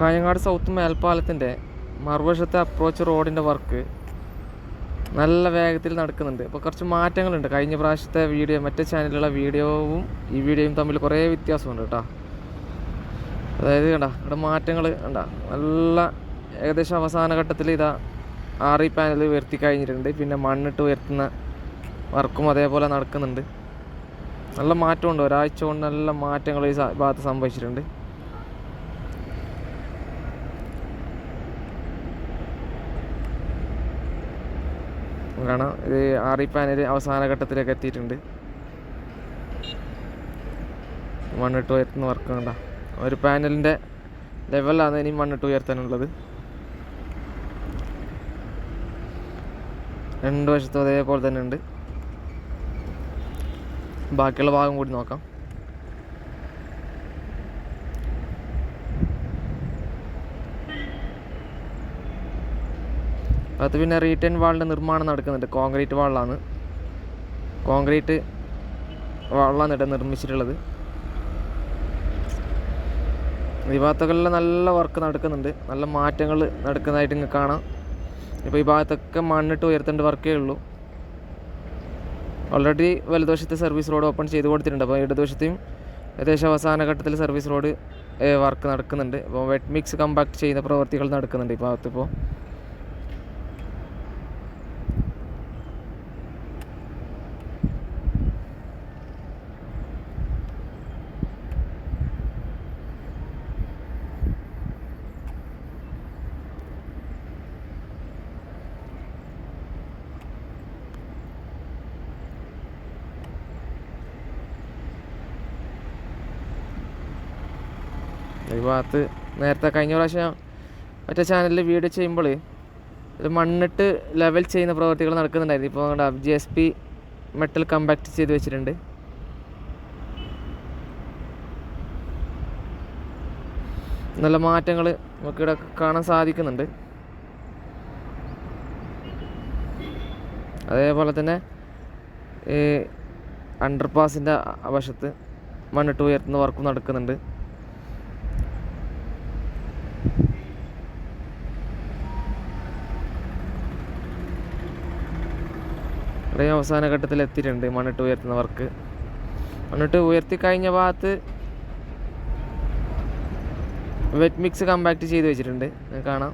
Kanhangad south മേൽപ്പാലത്തിന്റെ മറുവശത്തെ approach റോഡിന്റെ വർക്ക് നല്ല വേഗത്തിൽ നടക്കുന്നുണ്ട്. അപ്പോൾ കുറച്ച് മാറ്റങ്ങളുണ്ട്. കഴിഞ്ഞ പ്രാവശ്യത്തെ വീഡിയോ മറ്റേ ചാനലിലുള്ള വീഡിയോവും ഈ വീഡിയോയും തമ്മിൽ കുറേ വ്യത്യാസമുണ്ട് കേട്ടോ. അതായത് കണ്ട ഇവിടെ മാറ്റങ്ങൾ കണ്ട നല്ല ഏകദേശം അവസാന ഘട്ടത്തിൽ ഇതാ ആറി പാനൽ ഉയർത്തി കഴിഞ്ഞിട്ടുണ്ട്. പിന്നെ മണ്ണിട്ട് ഉയർത്തുന്ന വർക്കും അതേപോലെ നടക്കുന്നുണ്ട്. നല്ല മാറ്റമുണ്ട്. ഒരാഴ്ച കൊണ്ട് നല്ല മാറ്റങ്ങൾ ഈ ഭാഗത്ത് സംഭവിച്ചിട്ടുണ്ട്. കാണാം ഇത് ആറി പാനൽ അവസാന ഘട്ടത്തിലേക്ക് എത്തിയിട്ടുണ്ട്. മണ്ണിട്ട് ഉയർത്തുന്ന വർക്ക് കണ്ട. ഒരു പാനലിന്റെ ലെവലാണ് ഇനി മണ്ണിട്ട് ഉയർത്താനുള്ളത്. രണ്ട് വശത്തും അതേപോലെ തന്നെ ഉണ്ട്. ബാക്കിയുള്ള ഭാഗം കൂടി നോക്കാം. അത് പിന്നെ റീറ്റേൺ വാളിന്റെ നിർമ്മാണം നടക്കുന്നുണ്ട്. കോൺക്രീറ്റ് വാളിലാണ് കോൺക്രീറ്റ് വാളിലാണ് ഇവിടെ നിർമ്മിച്ചിട്ടുള്ളത്. ഈ ഭാഗത്തൊക്കെ നല്ല വർക്ക് നടക്കുന്നുണ്ട്. നല്ല മാറ്റങ്ങൾ നടക്കുന്നതായിട്ട് നിങ്ങൾക്ക് കാണാം. ഇപ്പോൾ ഈ ഭാഗത്തൊക്കെ മണ്ണിട്ട് ഉയർത്തേണ്ട വർക്കേ ഉള്ളൂ. ഓൾറെഡി വലതുവശത്തെ സർവീസ് റോഡ് ഓപ്പൺ ചെയ്ത് കൊടുത്തിട്ടുണ്ട്. അപ്പോൾ ഇടതുവശത്തെയും ഏകദേശം അവസാന ഘട്ടത്തിൽ സർവീസ് റോഡ് വർക്ക് നടക്കുന്നുണ്ട്. അപ്പോൾ വെറ്റ് മിക്സ് കമ്പാക്ട് ചെയ്യുന്ന പ്രവൃത്തികൾ നടക്കുന്നുണ്ട് ഈ ഭാഗത്ത് ഭാഗത്ത് നേരത്തെ കഴിഞ്ഞ പ്രാവശ്യം മറ്റേ ചാനലിൽ വീഡിയോ ചെയ്യുമ്പോൾ മണ്ണിട്ട് ലെവൽ ചെയ്യുന്ന പ്രവർത്തികൾ നടക്കുന്നുണ്ടായിരുന്നു. ഇപ്പോൾ G S P metal compact ചെയ്ത് വെച്ചിട്ടുണ്ട്. നല്ല മാറ്റങ്ങൾ നമുക്കിവിടെ കാണാൻ സാധിക്കുന്നുണ്ട്. അതേപോലെ തന്നെ ഈ അണ്ടർപാസിന്റെ വശത്ത് മണ്ണിട്ട് ഉയർത്തുന്ന വർക്കും നടക്കുന്നുണ്ട്. ഇവിടെയും അവസാന ഘട്ടത്തിൽ എത്തിയിട്ടുണ്ട് മണ്ണിട്ട് ഉയർത്തുന്ന വർക്ക് മണ്ണിട്ട് ഉയർത്തി കഴിഞ്ഞ ഭാഗത്ത് വെറ്റ് മിക്സ് കമ്പാക്ട് ചെയ്ത് വെച്ചിട്ടുണ്ട്. കാണാം.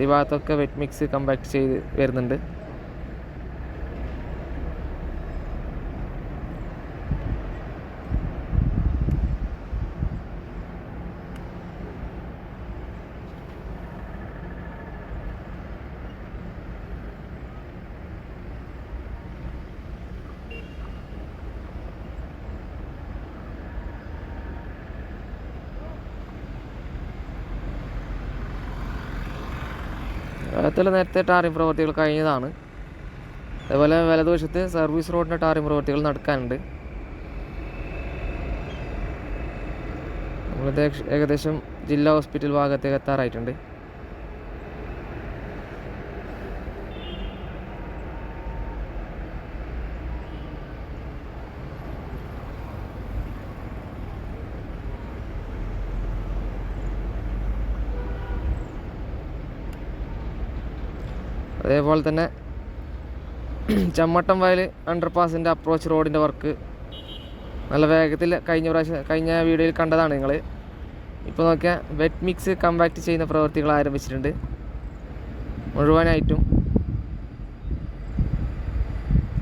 ഈ ഭാഗത്തൊക്കെ വെറ്റ് മിക്സ് കമ്പാക്ട് ചെയ്ത് വരുന്നുണ്ട്. ഭാഗത്തിൽ നേരത്തെ ടാറിംഗ് പ്രവൃത്തികൾ കഴിഞ്ഞതാണ്. അതേപോലെ വലതുവശത്ത് സർവീസ് റോഡിന്റെ ടാറിംഗ് പ്രവൃത്തികൾ നടക്കാനുണ്ട്. നമ്മളിത് ഏകദേശം ജില്ലാ ഹോസ്പിറ്റൽ ഭാഗത്തേക്ക് എത്താറായിട്ടുണ്ട്. അതേപോലെ തന്നെ ചമ്മട്ടം വയൽ അണ്ടർപാസിന്റെ അപ്രോച്ച് റോഡിന്റെ വർക്ക് നല്ല വേഗത്തിൽ കഴിഞ്ഞ പ്രാവശ്യം കഴിഞ്ഞ വീഡിയോയിൽ കണ്ടതാണ് നിങ്ങൾ ഇപ്പോൾ നോക്കിയാൽ വെറ്റ് മിക്സ് കമ്പാക്റ്റ് ചെയ്യുന്ന പ്രവൃത്തികൾ ആരംഭിച്ചിട്ടുണ്ട്. മുഴുവനായിട്ടും.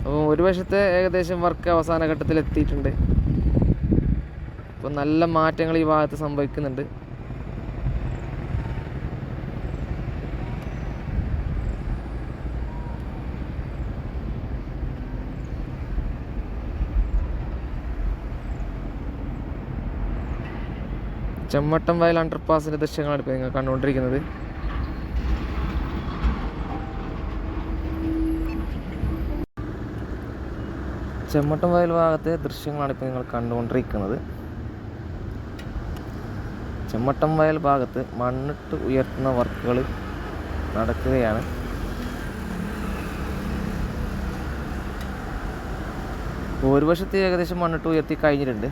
അപ്പോൾ ഒരു വശത്തെ ഏകദേശം വർക്ക് അവസാന ഘട്ടത്തിൽ എത്തിയിട്ടുണ്ട് അപ്പോൾ നല്ല മാറ്റങ്ങൾ ഈ ഭാഗത്ത് സംഭവിക്കുന്നുണ്ട്. ചെമ്മട്ടം വയൽ അണ്ടർപാസിന്റെ ദൃശ്യങ്ങളാണ് ഇപ്പോൾ നിങ്ങൾ കണ്ടുകൊണ്ടിരിക്കുന്നത്. ചെമ്മട്ടം വയൽ ഭാഗത്തെ ദൃശ്യങ്ങളാണ് ഇപ്പോൾ നിങ്ങൾ കണ്ടുകൊണ്ടിരിക്കുന്നത്. ചെമ്മട്ടം വയൽ ഭാഗത്ത് മണ്ണിട്ട് ഉയർത്തുന്ന വർക്കുകൾ നടക്കുകയാണ്. ഒരു വശത്ത് ഏകദേശം മണ്ണിട്ട് ഉയർത്തി കഴിഞ്ഞിട്ടുണ്ട്.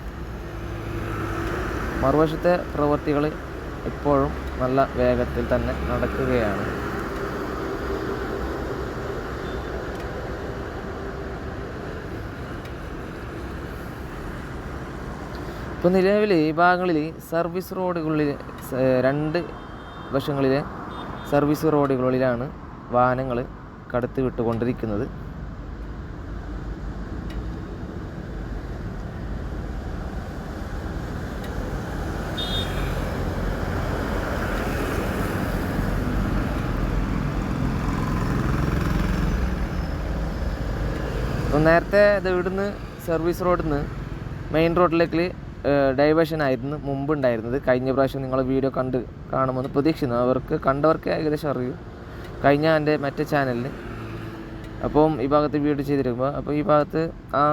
മറുവശത്തെ പ്രവൃത്തികൾ ഇപ്പോഴും നല്ല വേഗത്തിൽ തന്നെ നടക്കുകയാണ്. ഇപ്പോൾ നിലവിൽ ഈ ഭാഗങ്ങളിൽ സർവീസ് റോഡുകളിൽ രണ്ട് വശങ്ങളിലെ സർവീസ് റോഡുകളിലാണ് വാഹനങ്ങൾ കടത്തി വിട്ടുകൊണ്ടിരിക്കുന്നത് അപ്പോൾ നേരത്തെ ഇത് ഇവിടുന്ന് സർവീസ് റോഡിൽ നിന്ന് മെയിൻ റോഡിലേക്ക് ഡൈവേഷൻ ആയിരുന്നു മുമ്പ് ഉണ്ടായിരുന്നത്. കഴിഞ്ഞ പ്രാവശ്യം നിങ്ങൾ വീഡിയോ കണ്ട് കാണുമെന്ന് പ്രതീക്ഷിക്കുന്നു. അവർക്ക് കണ്ടവർക്ക് ഏകദേശം അറിയൂ. കഴിഞ്ഞ എന്റെ മറ്റേ ചാനലിൽ അപ്പം ഈ ഭാഗത്ത് വീഡിയോ ചെയ്തിരിക്കുമ്പോൾ അപ്പോൾ ഈ ഭാഗത്ത് ആ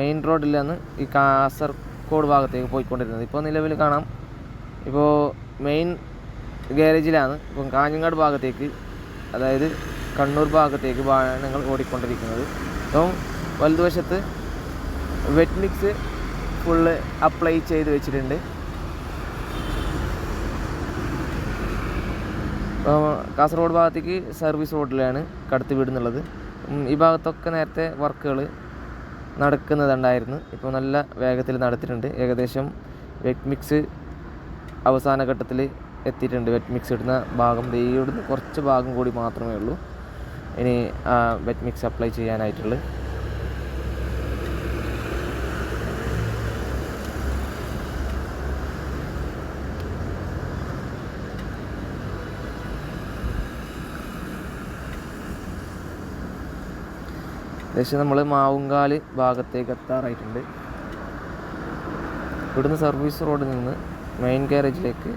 മെയിൻ റോഡിലാണ് ഈ കാസർഗോഡ് ഭാഗത്തേക്ക് പോയിക്കൊണ്ടിരുന്നത്. ഇപ്പോൾ നിലവിൽ കാണാം. ഇപ്പോൾ മെയിൻ ഗാരേജിലാണ് ഇപ്പം കാഞ്ഞങ്ങാട് ഭാഗത്തേക്ക്. അതായത് കണ്ണൂർ ഭാഗത്തേക്ക് വാഹനങ്ങൾ ഓടിക്കൊണ്ടിരിക്കുന്നത്. അപ്പം വലതുവശത്ത് വെറ്റ് മിക്സ് ഫുള്ള് അപ്ലൈ ചെയ്ത് വെച്ചിട്ടുണ്ട്. കാസർഗോഡ് ഭാഗത്തേക്ക് സർവീസ് റോഡിലാണ് കടത്തി വിടുന്നുള്ളത്. ഈ ഭാഗത്തൊക്കെ നേരത്തെ വർക്കുകൾ നടക്കുന്നതുണ്ടായിരുന്നു. ഇപ്പോൾ നല്ല വേഗത്തിൽ നടത്തിയിട്ടുണ്ട്. ഏകദേശം വെറ്റ് മിക്സ് അവസാന ഘട്ടത്തിൽ എത്തിയിട്ടുണ്ട്. വെറ്റ് മിക്സ് ഇടുന്ന ഭാഗം ദേ ഇവിടുന്ന് കുറച്ച് ഭാഗം കൂടി മാത്രമേ ഉള്ളൂ. ഇനി വെറ്റ് മിക്സ് അപ്ലൈ ചെയ്യാനായിട്ടുള്ളത് ഏകദേശം നമ്മൾ മാവുങ്കാൽ ഭാഗത്തേക്ക് എത്താറായിട്ടുണ്ട്. ഇവിടുന്ന് സർവീസ് റോഡിൽ നിന്ന് മെയിൻ ഗാരേജിലേക്ക്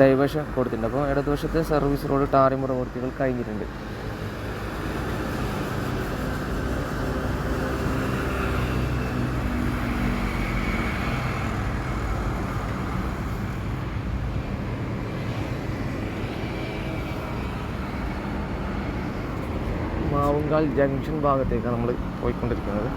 ഡൈവേഷൻ കൊടുത്തിട്ടുണ്ട്. അപ്പോൾ ഇടതുവശത്തെ സർവീസ് റോഡ് ടാറിമുറ പ്രവൃത്തികൾ കഴിഞ്ഞിട്ടുണ്ട്. മാവുങ്കാൽ ജംഗ്ഷൻ ഭാഗത്തേക്കാണ് നമ്മൾ പോയിക്കൊണ്ടിരിക്കുന്നത്.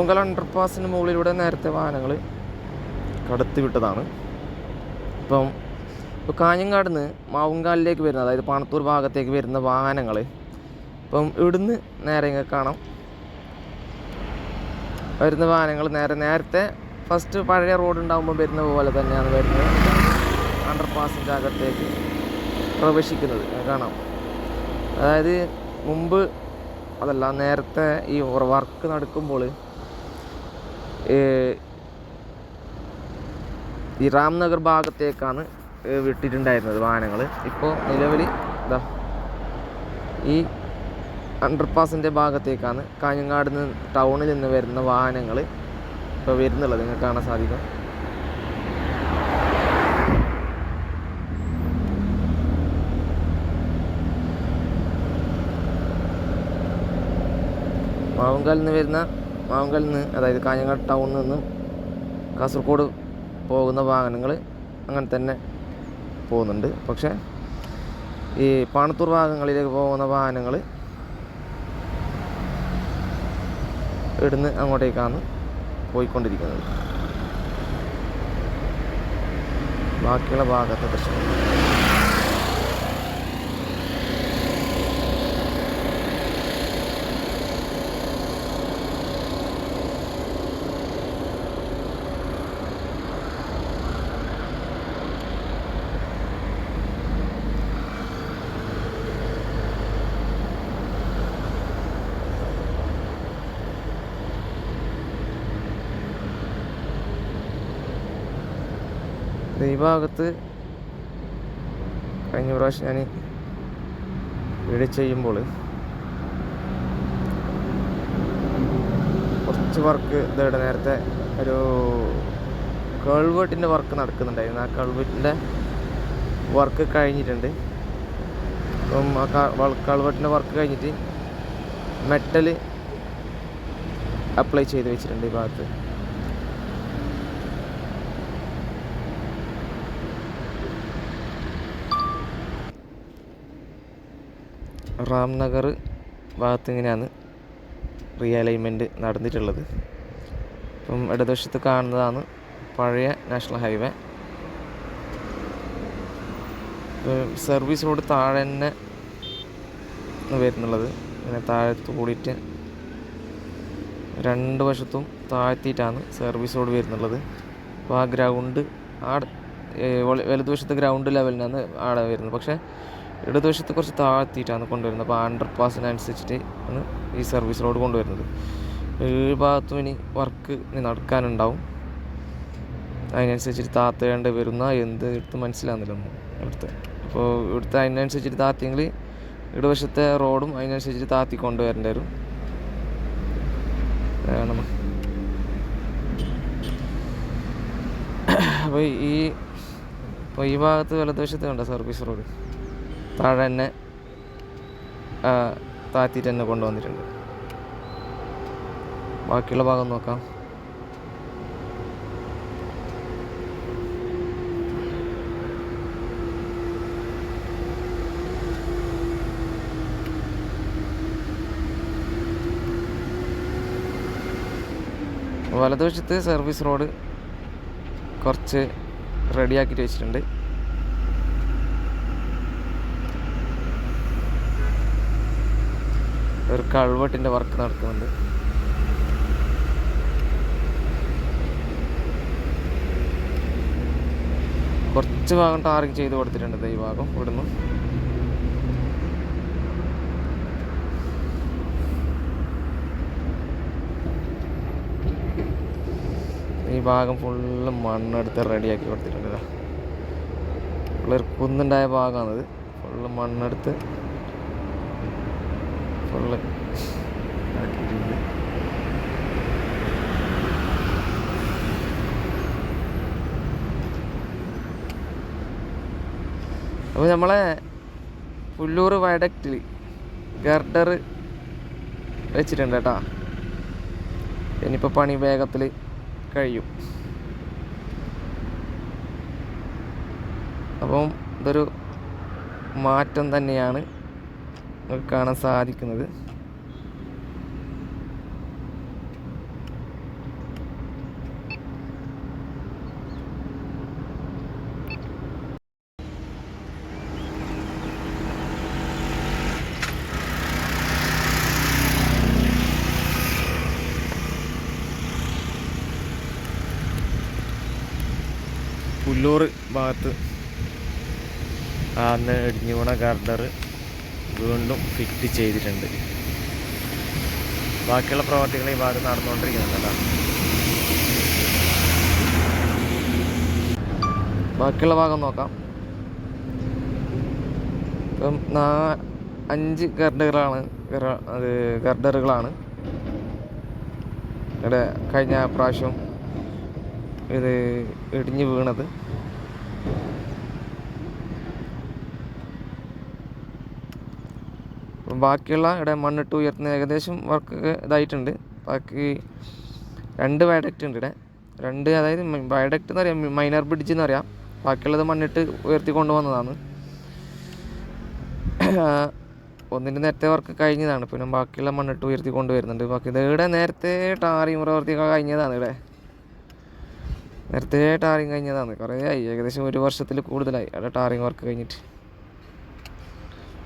മാവുങ്കൽ അണ്ടർപാസിന് മുകളിലൂടെ നേരത്തെ വാഹനങ്ങൾ കടത്തി വിട്ടതാണ്. ഇപ്പം ഇപ്പോൾ കാഞ്ഞങ്ങാട് നിന്ന് മാവുങ്കാലിലേക്ക് വരുന്ന അതായത് പാണത്തൂർ ഭാഗത്തേക്ക് വരുന്ന വാഹനങ്ങൾ ഇപ്പം ഇവിടുന്ന് നേരെ ഇങ്ങനെ കാണാം. വരുന്ന വാഹനങ്ങൾ നേരെ നേരത്തെ ഫസ്റ്റ് പഴയ റോഡ് ഉണ്ടാകുമ്പോൾ വരുന്ന പോലെ തന്നെയാണ് വരുന്നത്. അണ്ടർപാസിന്റെ അകത്തേക്ക് പ്രവേശിക്കുന്നത് കാണാം. അതായത് മുമ്പ് അതല്ല നേരത്തെ ഈ വർക്ക് നടക്കുമ്പോൾ ഈ രാംനഗർ ഭാഗത്തേക്കാണ് വിട്ടിട്ടുണ്ടായിരുന്നത് വാഹനങ്ങൾ ഇപ്പോൾ നിലവിൽ ഇതാ ഈ അണ്ടർപാസിന്റെ ഭാഗത്തേക്കാണ് കാഞ്ഞങ്ങാട് നിന്ന് ടൗണിൽ നിന്ന് വരുന്ന വാഹനങ്ങൾ ഇപ്പോൾ വരുന്നുള്ളത്. നിങ്ങൾക്ക് കാണാൻ സാധിക്കും. മാവുങ്കാലിൽ നിന്ന് വരുന്ന മാവുങ്കാലിൽ നിന്ന് അതായത് കാഞ്ഞങ്ങാട് ടൗണിൽ നിന്ന് കാസർഗോഡ് പോകുന്ന വാഹനങ്ങൾ അങ്ങനെ തന്നെ പോകുന്നുണ്ട്. പക്ഷേ ഈ പാണത്തൂർ ഭാഗങ്ങളിലേക്ക് പോകുന്ന വാഹനങ്ങൾ ഇടുന്ന് അങ്ങോട്ടേക്കാണ് പോയിക്കൊണ്ടിരിക്കുന്നത്. ബാക്കിയുള്ള ഭാഗത്തെ പ്രശ്നം ഈ ഭാഗത്ത് കഴിഞ്ഞ പ്രാവശ്യം ഞാൻ വീട് ചെയ്യുമ്പോൾ കുറച്ച് വർക്ക് ഇതവിടെ നേരത്തെ ഒരു കൾവേട്ടിന്റെ വർക്ക് നടക്കുന്നുണ്ടായിരുന്നു. ആ കൾവേട്ടിന്റെ വർക്ക് കഴിഞ്ഞിട്ടുണ്ട്. അപ്പം ആ കൾവേട്ടിന്റെ വർക്ക് കഴിഞ്ഞിട്ട് മെറ്റൽ അപ്ലൈ ചെയ്ത് വെച്ചിട്ടുണ്ട് ഈ ഭാഗത്ത്. റാംനഗർ ഭാഗത്ത് ഇങ്ങനെയാണ് റീഅലൈൻമെന്റ് നടന്നിട്ടുള്ളത്. ഇപ്പം ഇടതുവശത്ത് കാണുന്നതാണ് പഴയ നാഷണൽ ഹൈവേ സർവീസ് റോഡ് താഴെ തന്നെ വരുന്നുള്ളത്. ഇങ്ങനെ താഴത്ത് കൂടിയിട്ട് രണ്ട് വശത്തും താഴ്ത്തിയിട്ടാണ് സർവീസ് റോഡ് വരുന്നുള്ളത്. അപ്പോൾ ആ ഗ്രൗണ്ട് ആ വലതുവശത്ത് ഗ്രൗണ്ട് ലെവലിനാണ് ആടെ വരുന്നത്. പക്ഷേ ഇടതുവശത്ത് കുറച്ച് താഴ്ത്തിയിട്ടാണ് കൊണ്ടുവരുന്നത്. അപ്പോൾ അണ്ടർ പാസിനനുസരിച്ചിട്ട് ആണ് ഈ സർവീസ് റോഡ് കൊണ്ടുവരുന്നത്. ഏഴ് ഭാഗത്തും ഇനി വർക്ക് ഇനി നടക്കാനുണ്ടാവും. അതിനനുസരിച്ചിട്ട് താത്തേണ്ട വരുന്ന എന്ത് എടുത്ത് മനസ്സിലാകുന്നില്ല ഒന്നും ഇവിടുത്തെ. അപ്പോൾ ഇവിടുത്തെ അതിനനുസരിച്ചിട്ട് താത്തിയെങ്കിൽ ഇടവശത്തെ റോഡും അതിനനുസരിച്ചിട്ട് താത്തി കൊണ്ടുവരേണ്ടി വരും. വേണം അപ്പോൾ ഈ ഇപ്പോൾ ഈ ഭാഗത്ത് വലതുവശത്ത് കണ്ട സർവീസ് റോഡ് താഴെ തന്നെ താത്തിയിട്ട് തന്നെ കൊണ്ടുവന്നിട്ടുണ്ട്. ബാക്കിയുള്ള ഭാഗം നോക്കാം. വലതുവശത്ത് സർവീസ് റോഡ് കുറച്ച് റെഡിയാക്കിയിട്ട് വെച്ചിട്ടുണ്ട്. ഒരു കൾവെട്ടിന്റെ വർക്ക് നടക്കുന്നുണ്ട്. കുറച്ച് ഭാഗം ടാറിങ് ചെയ്ത് കൊടുത്തിട്ടുണ്ട് ഈ ഭാഗം ഇവിടുന്ന്. ഈ ഭാഗം ഫുള്ള് മണ്ണെടുത്ത് റെഡിയാക്കി കൊടുത്തിട്ടുണ്ട് ഫുള്ള് കുന്നുണ്ടായ ഭാഗമാണിത് ഫുള്ള് മണ്ണെടുത്ത് ഫുള്ള്. ആക്കിയിട്ടുണ്ട് അപ്പോൾ നമ്മളെ പുല്ലൂർ വയഡക്റ്റിൽ ഗർഡർ വെച്ചിട്ടുണ്ട് കേട്ടോ. ഇനിയിപ്പോൾ പണി വേഗത്തിൽ കഴിയും. അപ്പം ഇതൊരു മാറ്റം തന്നെയാണ്. കാണാൻ സാധിക്കുന്നത്. പുല്ലൂർ ഭാഗത്ത് അന്ന് ഇടിഞ്ഞു ഗർഡർ. വീണ്ടും ഫിറ്റ് ചെയ്തിട്ടുണ്ട്. ബാക്കിയുള്ള പ്രവർത്തികൾ ഈ ഭാഗത്ത് നടന്നുകൊണ്ടിരിക്കുന്നുണ്ട് ബാക്കിയുള്ള ഭാഗം നോക്കാം. ഇപ്പം അഞ്ച് ഗർഡറുകളാണ് അത് ഗർഡറുകളാണ്. ഇവിടെ കഴിഞ്ഞ പ്രാവശ്യം ഇത് ഇടിഞ്ഞു വീണത്. ബാക്കിയുള്ള ഇവിടെ മണ്ണിട്ട് ഉയർത്തുന്ന ഏകദേശം വർക്ക് ഇതായിട്ടുണ്ട്. ബാക്കി രണ്ട് വയഡക്റ്റ് ഉണ്ട് ഇവിടെ. രണ്ട് അതായത് വയഡക്റ്റ് എന്ന് പറയാം മൈനർ ബ്രിഡ്ജ് എന്ന് പറയാം. ബാക്കിയുള്ളത് മണ്ണിട്ട് ഉയർത്തി കൊണ്ടുവന്നതാണ്. ഒന്നിന്റെ നേരത്തെ വർക്ക് കഴിഞ്ഞതാണ്. പിന്നെ ബാക്കിയുള്ള മണ്ണിട്ട് ഉയർത്തി കൊണ്ടുവരുന്നുണ്ട്. ബാക്കി ഇവിടെ നേരത്തെ ടാറിംഗ് പ്രവർത്തി കഴിഞ്ഞതാണ് ഇവിടെ. നേരത്തെ ടാറിംഗ് കഴിഞ്ഞതാണ്. കുറേ ആയി. ഏകദേശം ഒരു വർഷത്തിൽ കൂടുതലായി. അവിടെ ടാറിംഗ് വർക്ക് കഴിഞ്ഞിട്ട്.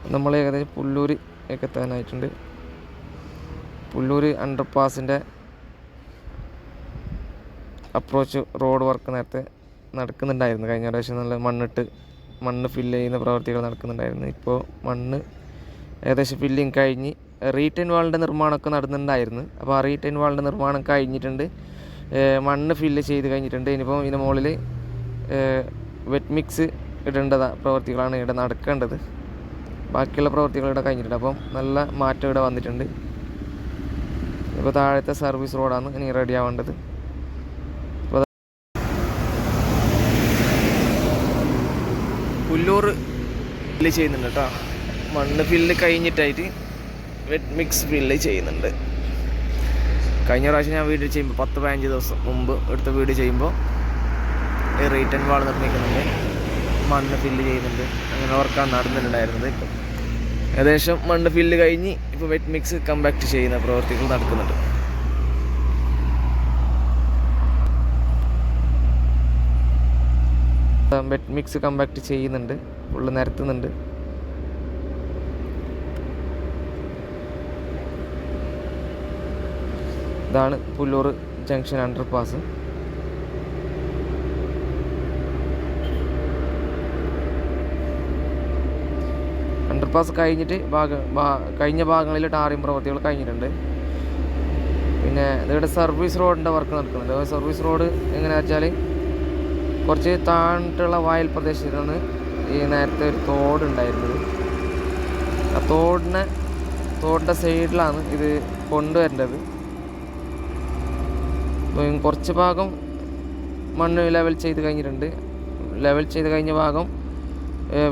നമ്മൾ ഏകദേശം പുല്ലൂർ ഒക്കെ എത്താനായിട്ടുണ്ട് പുല്ലൂർ അണ്ടർപാസിന്റെ അപ്രോച്ച് റോഡ് വർക്ക് നേരത്തെ നടക്കുന്നുണ്ടായിരുന്നു. കഴിഞ്ഞ പ്രാവശ്യം നല്ല മണ്ണിട്ട് മണ്ണ് ഫില്ല് ചെയ്യുന്ന പ്രവർത്തികൾ നടക്കുന്നുണ്ടായിരുന്നു. ഇപ്പോൾ മണ്ണ് ഏകദേശം ഫില്ലിങ് കഴിഞ്ഞ് റീറ്റൈൻ വാളിന്റെ നിർമ്മാണമൊക്കെ നടന്നിട്ടുണ്ടായിരുന്നു. അപ്പോൾ ആ റീറ്റൈൻ വാളിന്റെ നിർമ്മാണം കഴിഞ്ഞിട്ടുണ്ട്. മണ്ണ് ഫില്ല് ചെയ്ത് കഴിഞ്ഞിട്ടുണ്ട്. ഇനിയിപ്പോൾ ഇതിന് മുകളിൽ വെറ്റ് മിക്സ് ഇടേണ്ടതാണ് പ്രവർത്തികളാണ് ഇവിടെ നടക്കേണ്ടത്. ബാക്കിയുള്ള പ്രവൃത്തികളിവിടെ കഴിഞ്ഞിട്ടുണ്ട്. അപ്പം നല്ല മാറ്റം ഇവിടെ വന്നിട്ടുണ്ട്. ഇപ്പോൾ താഴത്തെ സർവീസ് റോഡാണ് ഇനി റെഡി ആവേണ്ടത്. പുല്ലൂർ ഫില്ല് ചെയ്യുന്നുണ്ട് കേട്ടോ. മണ്ണ് ഫില്ല് കഴിഞ്ഞിട്ടായിട്ട് വെറ്റ് മിക്സ് ഫില്ല് ചെയ്യുന്നുണ്ട്. കഴിഞ്ഞ പ്രാവശ്യം ഞാൻ വീട് ചെയ്യുമ്പോൾ പത്ത് പതിനഞ്ച് ദിവസം മുമ്പ് എടുത്ത വീട് ചെയ്യുമ്പോൾ ഈ റീറ്റേൺ വാൾ നിർമ്മിക്കുന്നുണ്ട്. മണ്ണ് ഫില്ല് ചെയ്യുന്നുണ്ട് അങ്ങനെ വർക്കാണ് നടന്നിട്ടുണ്ടായിരുന്നത് ഇപ്പം. ഏകദേശം മണ്ണ് ഫില്ല് കഴിഞ്ഞ് ഇപ്പോൾ വെറ്റ് മിക്സ് കമ്പാക്ട് ചെയ്യുന്ന പ്രവർത്തികൾ നടക്കുന്നുണ്ട്. വെറ്റ് മിക്സ് കമ്പാക്ട് ചെയ്യുന്നുണ്ട്. ഫുള്ള് നിരത്തുന്നുണ്ട്. ഇതാണ് Pullur junction under pass under pass കഴിഞ്ഞിട്ട് ഭാഗ കഴിഞ്ഞ ഭാഗങ്ങളിൽ ടാറിംഗ് പ്രവൃത്തികൾ കഴിഞ്ഞിട്ടുണ്ട്. പിന്നെ ഇവിടെ സർവീസ് റോഡിന്റെ വർക്ക് നടക്കുന്നുണ്ട്. സർവീസ് റോഡ് എങ്ങനെയാ വെച്ചാൽ കുറച്ച് താഴ്ന്നിട്ടുള്ള വയൽ പ്രദേശത്താണ് ഈ നേരത്തെ ഒരു തോടുണ്ടായിരുന്നത് ആ തോടിനെ തോടിന്റെ സൈഡിലാണ് ഇത് കൊണ്ടുവരേണ്ടത്. കുറച്ച് ഭാഗം മണ്ണ് ലെവൽ ചെയ്ത് കഴിഞ്ഞിട്ടുണ്ട്. ലെവൽ ചെയ്ത് കഴിഞ്ഞ ഭാഗം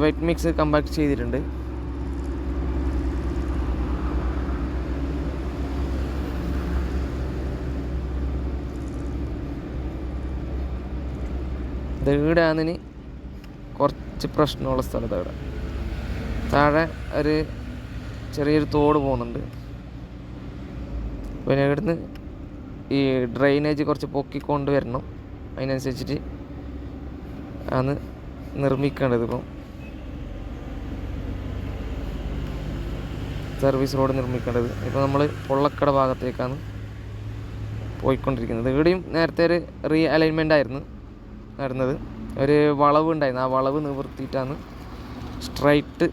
വെറ്റ് മിക്സ് കമ്പാക്ട് ചെയ്തിട്ടുണ്ട്. ഇനി കുറച്ച് പ്രശ്നമുള്ള സ്ഥലത്ത് അവിടെ. താഴെ ഒരു ചെറിയൊരു തോട് പോകുന്നുണ്ട്. പിന്നെ ഇവിടുന്ന് ഈ ഡ്രെയിനേജ് കുറച്ച് പൊക്കിക്കൊണ്ട് വരണം. അതിനനുസരിച്ചിട്ട് ആണ് നിർമ്മിക്കേണ്ടത് ഇപ്പം. സർവീസ് റോഡ് നിർമ്മിക്കേണ്ടത്. ഇപ്പോൾ നമ്മൾ പൊള്ളക്കട ഭാഗത്തേക്കാണ് പോയിക്കൊണ്ടിരിക്കുന്നത്. ഇവിടെയും നേരത്തെ ഒരു റീ അലൈൻമെന്റ് ആയിരുന്നു. നടന്നത്. ഒരു വളവ് ഉണ്ടായിരുന്നു. ആ വളവ് നിവർത്തിയിട്ടാണ് സ്ട്രൈറ്റ്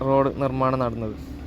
റോഡ് നിർമ്മാണം നടന്നത്.